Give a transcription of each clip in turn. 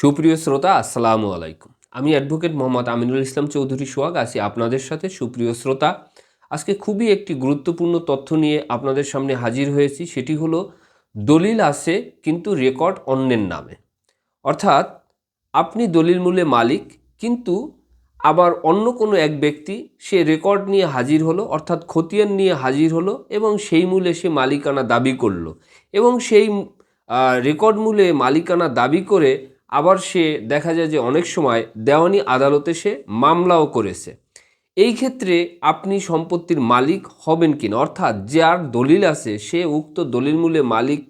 সুপ্রিয় শ্রোতা, আসসালামু আলাইকুম। আমি অ্যাডভোকেট মোহাম্মদ আমিনুল ইসলাম চৌধুরী সোহাগ, আছি আপনাদের সাথে। সুপ্রিয় শ্রোতা, আজকে খুবই একটি গুরুত্বপূর্ণ তথ্য নিয়ে আপনাদের সামনে হাজির হয়েছি। সেটি হলো, দলিল আছে কিন্তু রেকর্ড অন্যের নামে। অর্থাৎ, আপনি দলিল মূলে মালিক, কিন্তু আবার অন্য কোনো এক ব্যক্তি সে রেকর্ড নিয়ে হাজির হলো, অর্থাৎ খতিয়ান নিয়ে হাজির হলো এবং সেই মূলে সে মালিকানা দাবি করল। এবং সেই রেকর্ড মূলে মালিকানা দাবি করে আবার সে দেখা যায় যে অনেক সময় দেওয়ানি আদালতে সে মামলাও করেছে। এই ক্ষেত্রে আপনি সম্পত্তির মালিক হবেন কিনা? অর্থাৎ যার দলিল আছে, সে উক্ত দলিল মূলে মালিক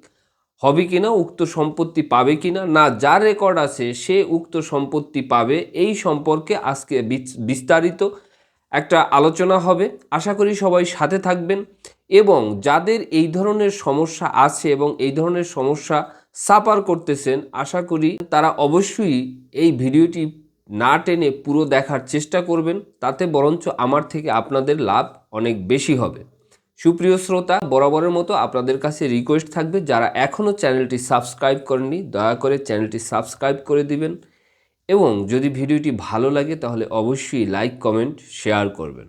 হবে কিনা, উক্ত সম্পত্তি পাবে কিনা? না, যার রেকর্ড আছে, সে উক্ত সম্পত্তি পাবে। এই সম্পর্কে আজকে বিস্তারিত একটা আলোচনা হবে। আশা করি সবাই সাথে থাকবেন এবং যাদের এই ধরনের সমস্যা আছে এবং এই ধরনের সমস্যা সাপার করতেছেন, আশা করি তারা অবশ্যই এই ভিডিওটি না টেনে পুরো দেখার চেষ্টা করবেন, তাতে বরঞ্চ আমার থেকে আপনাদের লাভ অনেক বেশি হবে। সুপ্রিয় শ্রোতা, বরাবরের মতো আপনাদের কাছে রিকোয়েস্ট থাকবে, যারা এখনও চ্যানেলটি সাবস্ক্রাইব করেননি, দয়া করে চ্যানেলটি সাবস্ক্রাইব করে দিবেন এবং যদি ভিডিওটি ভালো লাগে, তাহলে অবশ্যই লাইক কমেন্ট শেয়ার করবেন।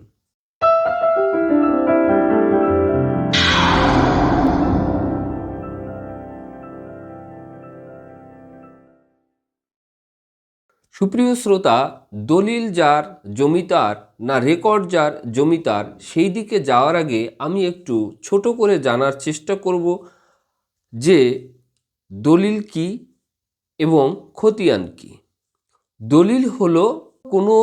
সুপ্রিয় শ্রোতা, দলিল যার জমিতার না রেকর্ড যার জমিতার সেই দিকে যাওয়ার আগে আমি একটু ছোট করে জানার চেষ্টা করব যে দলিল কি এবং খতিয়ান কি। দলিল হলো কোনো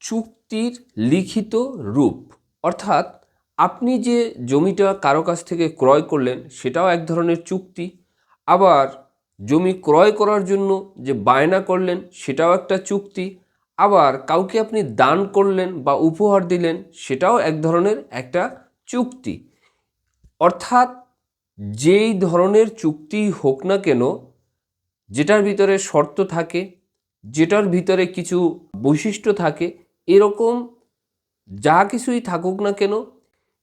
চুক্তির লিখিত রূপ। অর্থাৎ আপনি যে জমিটা কারও কাছ থেকে ক্রয় করলেন, সেটাও এক ধরনের চুক্তি। আবার জমি ক্রয় করার জন্য যে বায়না করলেন, সেটাও একটা চুক্তি। আবার কাউকে আপনি দান করলেন বা উপহার দিলেন, সেটাও এক ধরনের একটা চুক্তি। অর্থাৎ যেই ধরনের চুক্তি হোক না কেন, যেটার ভিতরে শর্ত থাকে, যেটার ভিতরে কিছু বৈশিষ্ট্য থাকে, এরকম যা কিছুই থাকুক না কেন,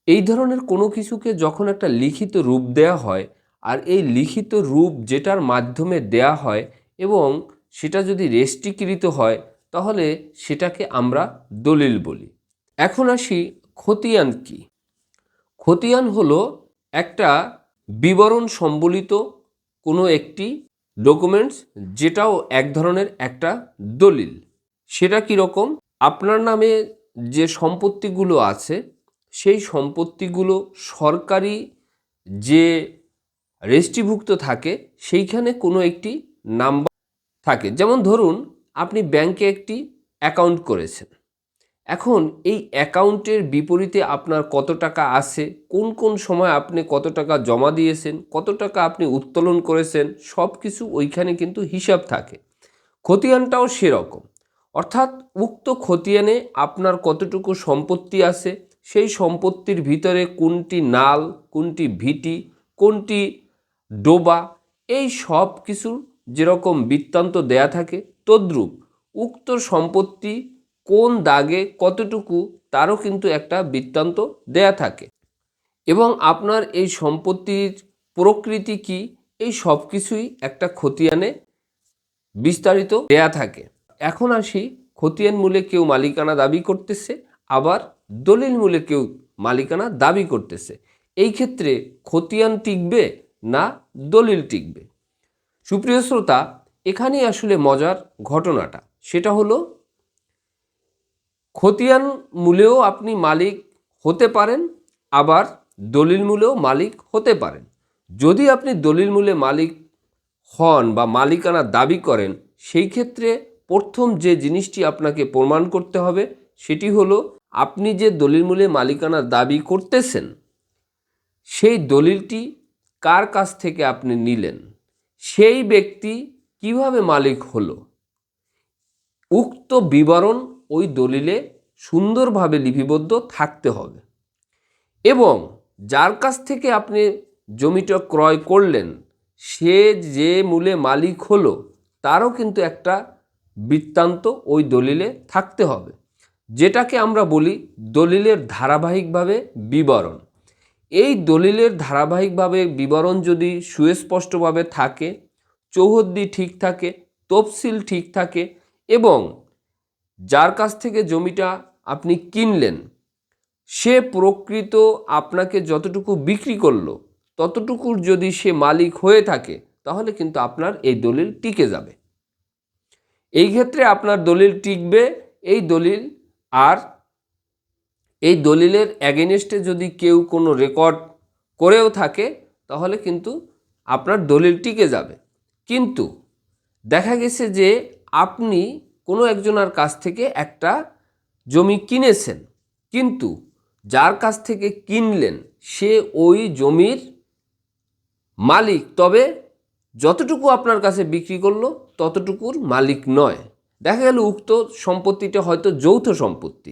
এই ধরনের কোনো কিছুকে যখন একটা লিখিত রূপ দেয়া হয় আর এই লিখিত রূপ যেটার মাধ্যমে দেয়া হয় এবং সেটা যদি রেস্ট্রিকৃত হয়, তাহলে সেটাকে আমরা দলিল বলি। এখন আসি খতিয়ান কি? খতিয়ান হলো একটা বিবরণ সম্বলিত কোনো একটি ডকুমেন্টস যেটাও এক ধরনের একটা দলিল। সেটা কীরকম আপনার নামে যে সম্পত্তিগুলো আছে, সেই সম্পত্তিগুলো সরকারি যে রেজিস্ট্রিভুক্ত থাকে, সেইখানে কোনো একটি নাম্বার থাকে। যেমন ধরুন, আপনি ব্যাংকে একটি অ্যাকাউন্ট করেছেন। এখন এই অ্যাকাউন্টের বিপরীতে আপনার কত টাকা আছে, কোন কোন সময় আপনি কত টাকা জমা দিয়েছেন, কত টাকা আপনি উত্তোলন করেছেন সব কিছু ওইখানে কিন্তু হিসাব থাকে। খতিয়ানটাও সেরকম। অর্থাৎ উক্ত খতিয়ানে আপনার কতটুকু সম্পত্তি আছে, সেই সম্পত্তির ভিতরে কোনটি নাল, কোনটি ভিটি, কোনটি ডোবা, এই সব কিছু যেরকম বৃত্তান্ত দেয়া থাকে, তদ্রূপ উক্ত সম্পত্তি কোন দাগে কতটুকু তারও কিন্তু একটা বৃত্তান্ত দেয়া থাকে। এবং আপনার এই সম্পত্তির প্রকৃতি কি, এই সব কিছুই একটা খতিয়ানে বিস্তারিত দেয়া থাকে। এখন আসি খতিয়ান মূলে কেউ মালিকানা দাবি করতেছে, আবার দলিল মূলে কেউ মালিকানা দাবি করতেছে। এই ক্ষেত্রে খতিয়ান টিকবে না দলিল টিকবে। সুপ্রিয় শ্রোতা, এখানেই আসলে মজার ঘটনাটা। সেটা হলো, খতিয়ান মূলেও আপনি মালিক হতে পারেন, আবার দলিল মূলেও মালিক হতে পারেন। যদি আপনি দলিল মূলে মালিক হন বা মালিকানা দাবি করেন, সেই ক্ষেত্রে প্রথম যে জিনিসটি আপনাকে প্রমাণ করতে হবে, সেটি হলো, আপনি যে দলিল মূলে মালিকানা দাবি করতেছেন, সেই দলিলটি কার কাছ থেকে আপনি নিলেন? সেই ব্যক্তি কীভাবে মালিক হলো? উক্ত বিবরণ ওই দলিলে সুন্দরভাবে লিপিবদ্ধ থাকতে হবে। এবং যার কাছ থেকে আপনি জমিটা ক্রয় করলেন, সে যে মূলে মালিক হলো, তারও কিন্তু একটা বৃত্তান্ত ওই দলিলে থাকতে হবে। যেটাকে আমরা বলি দলিলের ধারাবাহিকভাবে বিবরণ। দলিলের ধারাবাহিকভাবে বিবরণ যদি সুস্পষ্টভাবে থাকে, চৌহদ্দি ঠিক থাকে, তফসিল ঠিক থাকে এবং যার কাছ থেকে জমিটা আপনি কিনলেন, সে প্রকৃত আপনাকে যতটুকু বিক্রি করল, ততটুকুর যদি সে মালিক হয়ে থাকে, তাহলে কিন্তু আপনার এই দলিল টিকে যাবে। এই ক্ষেত্রে আপনার দলিল টিকবে, এই দলিল আর এই দলিলের অ্যাগেনিস্টে যদি কেউ কোনো রেকর্ড করেও থাকে, তাহলে কিন্তু আপনার দলিল টিকে যাবে। কিন্তু দেখা গেছে যে আপনি কোনো একজনের কাছ থেকে একটা জমি কিনেছেন, কিন্তু যার কাছ থেকে কিনলেন, সে ওই জমির মালিক। তবে যতটুকু আপনার কাছে বিক্রি করল, ততটুকুর মালিক নয়। দেখা গেল উক্ত সম্পত্তিটা হয়তো যৌথ সম্পত্তি।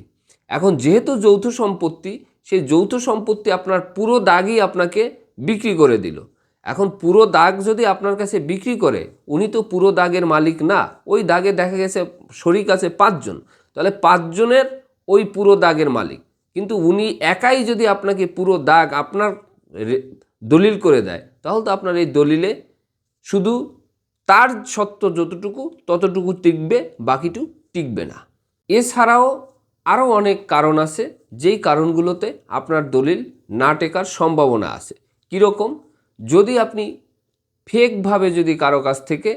এখন যেহেতু যৌথ সম্পত্তি, সেই যৌথ সম্পত্তি আপনার পুরো দাগই আপনাকে বিক্রি করে দিল। এখন পুরো দাগ যদি আপনার কাছে বিক্রি করে, উনি তো পুরো দাগের মালিক না, ওই দাগে দেখা গেছে শরিক আছে পাঁচজন। তাহলে পাঁচজনের ওই পুরো দাগের মালিক। কিন্তু উনি একাই যদি আপনাকে পুরো দাগ আপনার দলিল করে দেয়, তাহলে তো আপনার এই দলিলে শুধু তার সত্য যতটুকু, ততটুকু টিকবে বাকিটু টিকবে না। এছাড়াও আরও অনেক কারণ আছে, যেই কারণগুলোতে আপনার দলিল না টেকার সম্ভাবনা আছে। কীরকম? যদি আপনি ফেকভাবে যদি কারও কাছ থেকে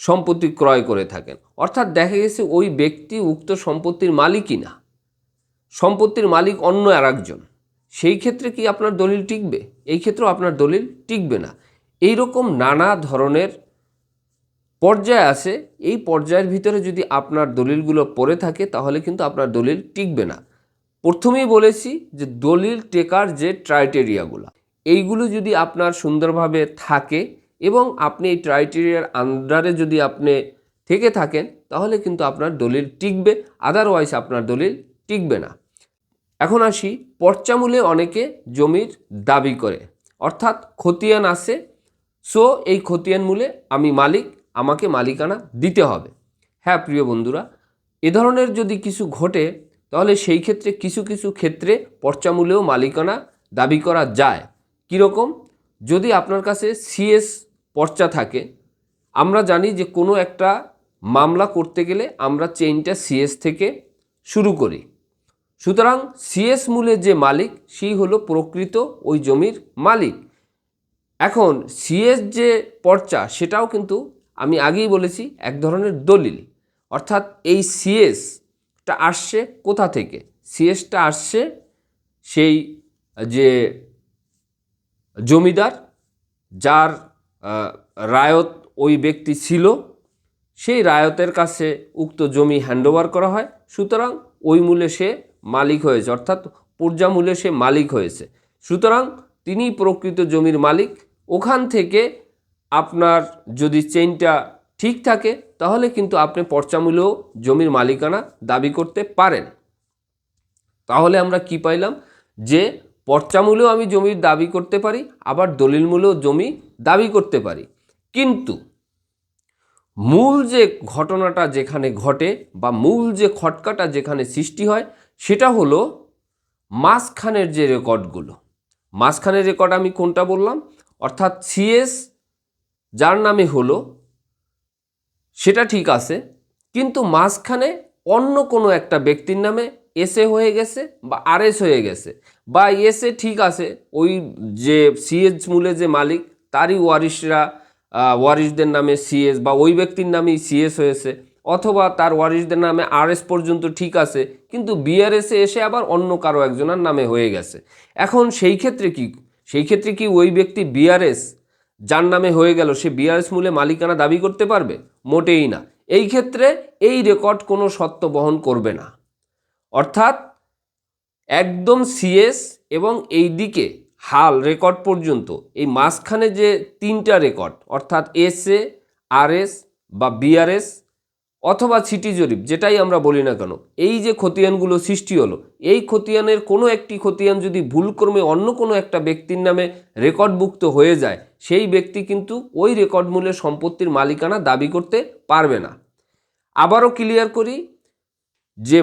সম্পত্তি ক্রয় করে থাকেন, অর্থাৎ দেখা গেছে ওই ব্যক্তি উক্ত সম্পত্তির মালিকই না, সম্পত্তির মালিক অন্য আর একজন সেই ক্ষেত্রে কি আপনার দলিল টিকবে? এই ক্ষেত্রেও আপনার দলিল টিকবে না। এই রকম নানা ধরনের পর্যায় আছে, এই পর্যায়ের ভিতরে যদি আপনার দলিলগুলো পড়ে থাকে, তাহলে কিন্তু আপনার দলিল টিকবে না। প্রথমেই বলেছি যে দলিল টেকার যে ক্রাইটেরিয়াগুলো, এইগুলো যদি আপনার সুন্দরভাবে থাকে এবং আপনি এই ক্রাইটেরিয়ার আন্ডারে যদি আপনি থেকে থাকেন, তাহলে কিন্তু আপনার দলিল টিকবে আদারওয়াইজ আপনার দলিল টিকবে না। এখন আসি, পর্চামূলে অনেকে জমির দাবি করে, অর্থাৎ খতিয়ান আছে সো এই খতিয়ান মূলে আমি মালিক আমাকে মালিকানা দিতে হবে। হ্যাঁ প্রিয় বন্ধুরা, এ ধরনের যদি কিছু ঘটে, তাহলে সেই ক্ষেত্রে কিছু কিছু ক্ষেত্রে পর্চামূলেও মালিকানা দাবি করা যায়। কীরকম? যদি আপনার কাছে সিএস পর্চা থাকে, আমরা জানি যে কোনো একটা মামলা করতে গেলে আমরা চেইনটা সিএস থেকে শুরু করি। সুতরাং সিএস মূলের যে মালিক, সেই হলো প্রকৃত ওই জমির মালিক। এখন সিএস যে পর্চা, সেটাও কিন্তু আমি আগেই বলেছি এক ধরনের দলিল। অর্থাৎ এই সিএসটা আসছে কোথা থেকে? সিএসটা আসছে সেই যে জমিদার যার রায়ত ওই ব্যক্তি ছিল। সেই রায়তের কাছে উক্ত জমি হ্যান্ডওভার করা হয়। সুতরাং ওই মূলে সে মালিক হয়েছে, অর্থাৎ পর্যা মূল্যে সে মালিক হয়েছে। সুতরাং তিনি প্রকৃত জমির মালিক। ওখান থেকে আপনার যদি চেইনটা ঠিক থাকে, তাহলে কিন্তু আপনি পর্চামূল্যও জমির মালিকানা দাবি করতে পারেন। তাহলে আমরা কি পাইলাম? যে পর্চামূল্যেও আমি জমির দাবি করতে পারি, আবার দলিল মূল্যেও জমি দাবি করতে পারি। কিন্তু মূল যে ঘটনাটা যেখানে ঘটে বা মূল যে খটকাটা যেখানে সৃষ্টি হয়, সেটা হলো মাঝখানের যে রেকর্ডগুলো। মাঝখানের রেকর্ড আমি কোনটা বললাম? অর্থাৎ সিএস যার নামে হলো, সেটা ঠিক আছে, কিন্তু মাঝখানে অন্য কোনো একটা ব্যক্তির নামে এসে হয়ে গেছে বা আরএস হয়ে গেছে বা এসে ঠিক আছে, ওই যে সিএস মূলে যে মালিক, তারই ওয়ারিশরা ওয়ারিশদের নামে সিএস বা ওই ব্যক্তির নামেই সিএস হয়েছে, অথবা তার ওয়ারিশদের নামে আরএস পর্যন্ত ঠিক আছে, কিন্তু বিআরএসে এসে আবার অন্য কারও একজনের নামে হয়ে গেছে। এখন সেই ক্ষেত্রে কি, সেই ক্ষেত্রে কি ওই ব্যক্তি বিআরএস যার নামে হয়ে গেল সে বিআরএস মূলে মালিকানা দাবি করতে পারবে? মোটেই না। এই ক্ষেত্রে এই রেকর্ড কোনো সত্য বহন করবে না। অর্থাৎ একদম সিএস এবং এই দিকে হাল রেকর্ড পর্যন্ত এই মাঝখানে যে তিনটা রেকর্ড, অর্থাৎ এস এ, আর এস বা বিআরএস অথবা সিটি জরিপ, যেটাই আমরা বলি না কেন, এই যে খতিয়ানগুলো সৃষ্টি হলো, এই খতিয়ানের কোনো একটি খতিয়ান যদি ভুলক্রমে অন্য কোনো একটা ব্যক্তির নামে রেকর্ডভুক্ত হয়ে যায়, সেই ব্যক্তি কিন্তু ওই রেকর্ড মূল্যে সম্পত্তির মালিকানা দাবি করতে পারবে না। আবারও ক্লিয়ার করি, যে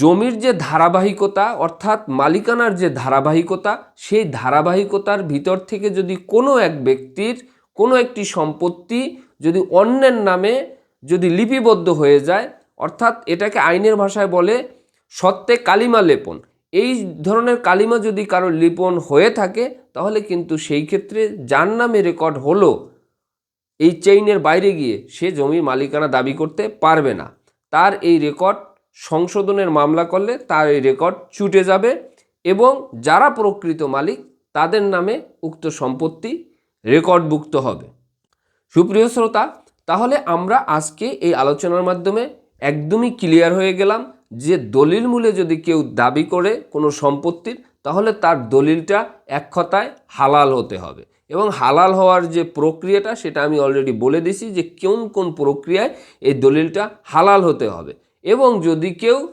জমির যে ধারাবাহিকতা, অর্থাৎ মালিকানার যে ধারাবাহিকতা, সেই ধারাবাহিকতার ভিতর থেকে যদি কোনো এক ব্যক্তির কোনো একটি সম্পত্তি যদি অন্যের নামে যদি লিপিবদ্ধ হয়ে যায়, অর্থাৎ এটাকে আইনের ভাষায় বলে সত্ত্বে কালিমা লেপন। এই ধরনের কালিমা যদি কারও লিপন হয়ে থাকে, তাহলে কিন্তু সেই ক্ষেত্রে যার নামে রেকর্ড হলো এই চেইনের বাইরে গিয়ে সে জমির মালিকানা দাবি করতে পারবে না। তার এই রেকর্ড সংশোধনের মামলা করলে তার এই রেকর্ড ছুটে যাবে এবং যারা প্রকৃত মালিক, তাদের নামে উক্ত সম্পত্তি রেকর্ডভুক্ত হবে। সুপ্রিয় শ্রোতা তাহলে আমরা আজকে এই আলোচনার মাধ্যমে একদমই ক্লিয়ার হয়ে গেলাম যে দলিল মূলে যদি কেউ দাবি করে কোনো সম্পত্তির, তাহলে তার দলিলটা এক কথায় হালাল হতে হবে। এবং হালাল হওয়ার যে প্রক্রিয়াটা, সেটা আমি অলরেডি বলে দিছি যে কোন কোন প্রক্রিয়ায় এই দলিলটা হালাল হতে হবে। এবং যদি কেউ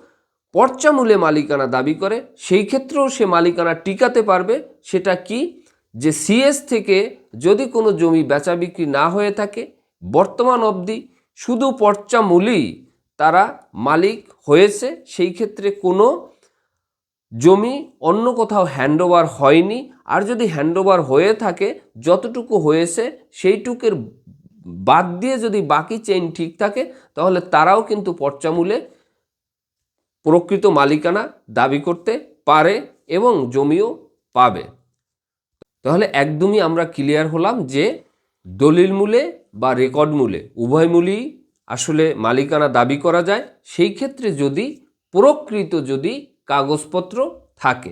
পর্চামূলে মালিকানা দাবি করে, সেই ক্ষেত্রেও সে মালিকানা টিকাতে পারবে, সেটা কি? যে সিএস থেকে যদি কোনো জমি বেচা বিক্রি না হয়ে থাকে বর্তমান অবধি শুধু পর্চামূলেই তারা মালিক হয়েছে, সেই ক্ষেত্রে কোনো জমি অন্য কোথাও হ্যান্ডওভার হয়নি। আর যদি হ্যান্ডওভার হয়ে থাকে, যতটুকু হয়েছে সেইটুকের বাদ দিয়ে যদি বাকি চেইন ঠিক থাকে, তাহলে তারাও কিন্তু পর্চামূলে প্রকৃত মালিকানা দাবি করতে পারে এবং জমিও পাবে। তাহলে একদমই আমরা ক্লিয়ার হলাম যে দলিল মূলে বা রেকর্ড মূলে উভয় মূলেই আসলে মালিকানা দাবি করা যায়, সেই ক্ষেত্রে যদি প্রকৃত যদি কাগজপত্র থাকে।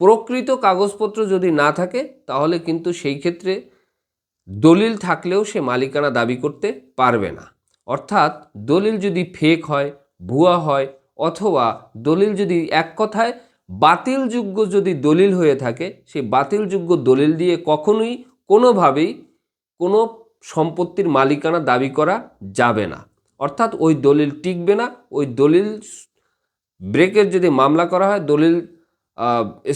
প্রকৃত কাগজপত্র যদি না থাকে, তাহলে কিন্তু সেই ক্ষেত্রে দলিল থাকলেও সে মালিকানা দাবি করতে পারবে না। অর্থাৎ দলিল যদি ফেক হয়, ভুয়া হয়, অথবা দলিল যদি এক কথায় বাতিলযোগ্য যদি দলিল হয়ে থাকে, সেই বাতিলযোগ্য দলিল দিয়ে কখনোই কোনোভাবেই কোনো সম্পত্তির মালিকানা দাবি করা যাবে না। অর্থাৎ ওই দলিল টিকবে না, ওই দলিল ব্রেকের যদি মামলা করা হয়, দলিল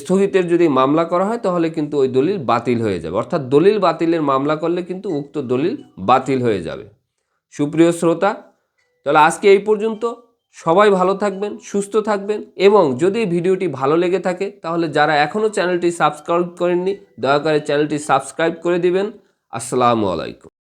স্থগিতের যদি মামলা করা হয়, তাহলে কিন্তু ওই দলিল বাতিল হয়ে যাবে। অর্থাৎ দলিল বাতিলের মামলা করলে কিন্তু উক্ত দলিল বাতিল হয়ে যাবে। সুপ্রিয় শ্রোতা, তাহলে আজকে এই পর্যন্ত। সবাই ভালো থাকবেন, সুস্থ থাকবেন এবং যদি ভিডিওটি ভালো লেগে থাকে, তাহলে যারা এখনও চ্যানেলটি সাবস্ক্রাইব করেননি, দয়া করে চ্যানেলটি সাবস্ক্রাইব করে দিবেন। আসসালামু আলাইকুম।